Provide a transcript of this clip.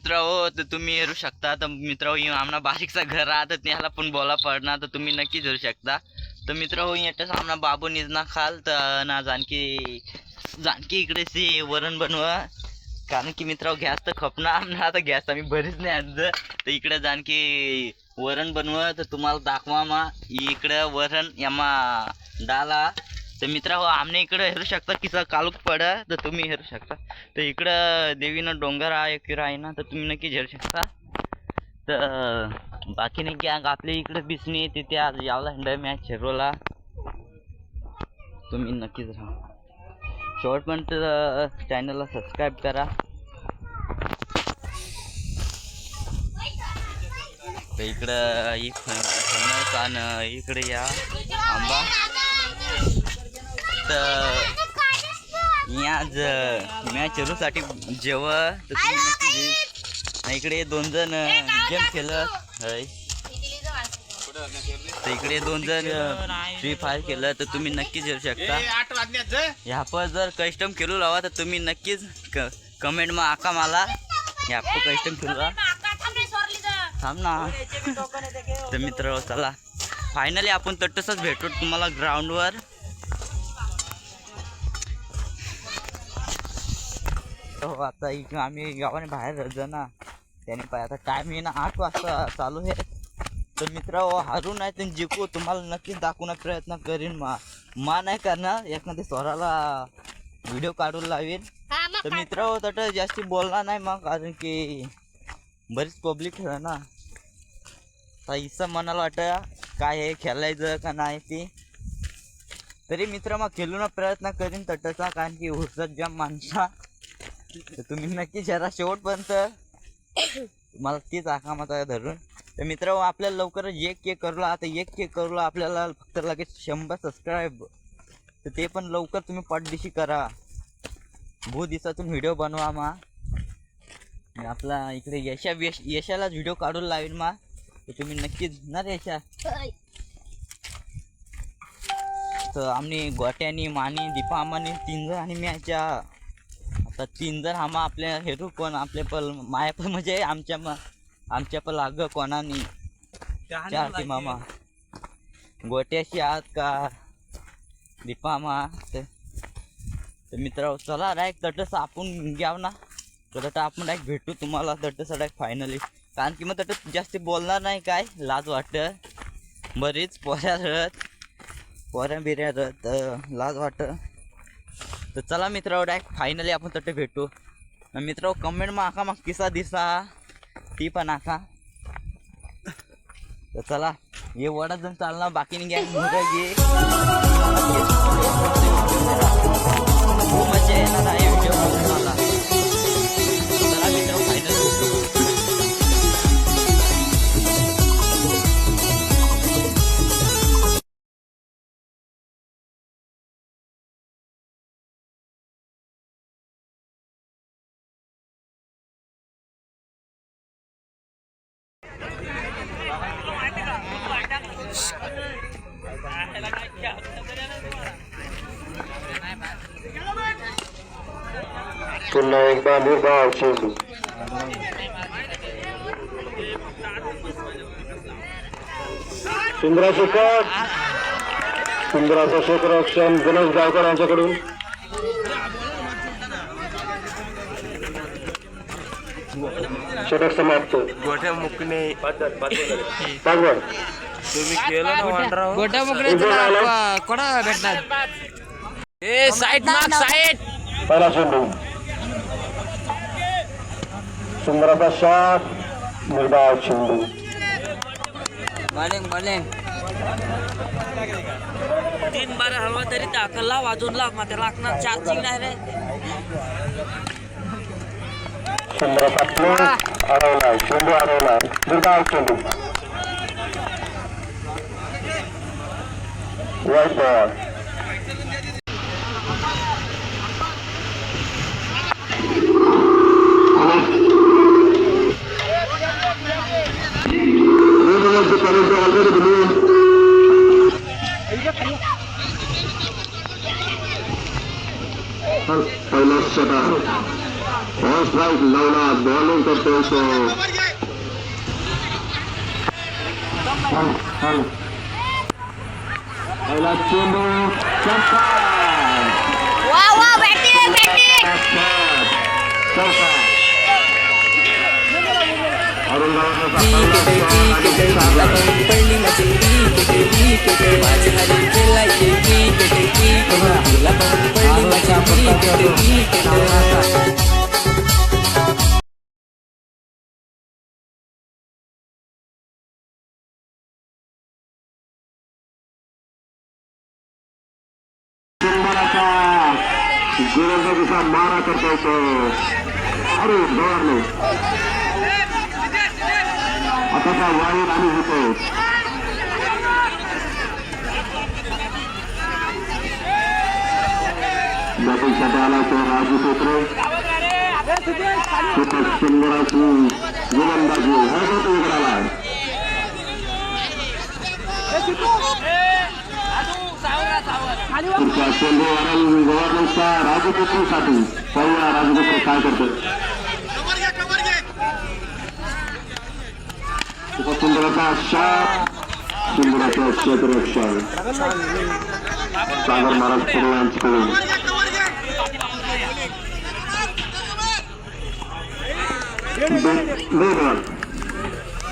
मित्र हो तर तुम्ही हेरू शकता. तर मित्र हो आमना बारीकसा घर राहतं त्याला पण बोला पडणार. तर तुम्ही नक्कीच हेरू शकता. तर मित्र हो याच्याच आमना बाबू निजना खाल. तर ना जानकी जानकी इकडे सी वरण बनवा. कारण की मित्र हो, गॅस तर खपणार ना आता गॅस आम्ही बरीच नाही आणलं तर इकडे जानकी वरण बनवा. तर तुम्हाला दाखवा मा. इकडं वरण यामा डाला तर मित्रा हो आमने इकडं हेरू शकता किसा कालूक पड तर तुम्ही हेरू शकता. तर इकडं देवीनं डोंगर आहे किरा आहे ना तर तुम्ही नक्कीच हेरू शकता. तर बाकी नाही की आपल्या इकडं बिसणी तिथे आज यावला हंड मॅच हेरोला तुम्ही नक्कीच राहा. शेवटपर्यंत चॅनलला सबस्क्राईब करा. तर इकडं इकडे या. आंबा. आज मॅच साठी जेव तर तुम्ही नक्की जे- आणि इकडे दोन जण गेम खेळत तर इकडे दोन जण फ्री फायर केलं तर तुम्ही नक्कीच येऊ शकता. आठ वाजण्याचं ह्या पण जर कस्टम खेळू लावा तर तुम्ही नक्कीच क कमेंट मा आका मला. ह्या पण कस्टम खेळू लावा. थांब ना. तर मित्र चला. फायनली आपण तटसच भेटू तुम्हाला ग्राउंडवर हो आता इकडे आम्ही गावाने बाहेर राहतो ना त्याने पाय आता टाइम आहे ना आठ वाजता चालू आहे. तर मित्र हारू नाही तर जिंकू. तुम्हाला नक्कीच दाखवण्याचा प्रयत्न करीन. मा मा नाही करणार. एखाद्या स्वराला व्हिडिओ काढून लावेल तर मित्र तट जास्ती बोलणार नाही मग कारण की बरीच पब्लिक आहे ना. इसा मनाला वाटतं काय आहे खेळायचं का नाही ते. तरी मित्र मग खेळून प्रयत्न करीन तटचा कारण की हुरसत जाम माणसा तर तुम्ही नक्की जरा शेवटपर्यंत मला तीच आखा धरून. तर मित्र आपल्याला लवकरच एक के करूला. आता एक के करूला आपल्याला फक्त लगेच शंभर सबस्क्राईब तर ते पण लवकर तुम्ही पाठदिशी करा. भू दिवसातून व्हिडिओ बनवा मा. आपला इकडे यशा यश यशालाच व्हिडिओ काढून लावेल मा. तर तुम्ही नक्कीच ना रे यशा. तर आम्ही गोट्यानी मानी दीपा आम्हानी तीन आणि आणि याच्या आता तीन जण आम्हा आपल्या हेरू कोण? आपले पल माया पण म्हणजे आमच्या आमच्या पण लाग कोणानी? चार मामा. गोट्याशी आहात का? दीपा मा तर तर मित्र चला डायरेक्ट तटस आपण घ्याव ना. तर आपण डायरेक्ट भेटू तुम्हाला तटस डायरेक्ट फायनली कारण की मग तटस जास्त बोलणार नाही काय? लाज वाटत. बरीच पोऱ्या रत पोऱ्या बिऱ्या रत अं, लाज वाटत. तर चला मित्र डायरेक्ट फायनली आपण तटे भेटू. मित्र कमेंट मा आका मग किसा दिसा. ती पण आका तर चला हे वडा जण चालणार बाकी घ्या पुन्हा एकदा निर्धाव चेंडू सुंदरा शेखर. सुंदराचा क्षेत्ररक्षण गणेश गावकर यांच्याकडून. षटक समाप्त. गोठ्या मुकणे पाचवड तुम्ही केलं ना वांडरा गोट्या मुकडे उभं राहिलं. कोणा भेटणार? ए साईड माग साईड पहिला चेंडू सुंदराचा शॉट निर्धाव चेंडू बॉलिंग बॉलिंग तीन बार हवा तरी दाखल वाजून लाव मग त्याला लागणार चार्जिंग नाही रे. सुंदराचा प्ले अडवलाय चेंडू अडवलाय निर्धाव चेंडू वाईट बॉल पहिला षटक नो स्ट्राईक लावला बॉलिंग करतोय तो हल, हल. पहिला चेंडू चौका. वा वा बॅटिंग बॅटिंग चौका. अरुण गावकरचा गोलंदाजीचा मारा करता येतो. अरे डोळा आता त्या वायू आणि होतो. बॅटिंगसाठी आला तो राजू पेत्रे खूपच सुंदर अशी गोलंदाजी. उघडाला. पुढच्या चेंडूवरील गव्हर्नन्सचा राजू पेत्रेसाठी पाहूया राजू पेत्रे काय करतोय खूपच सुंदर असा शॉट सुंदराचा क्षेत्ररक्षण सागर महाराज पुढे यांच्याकडून दो- दोन रन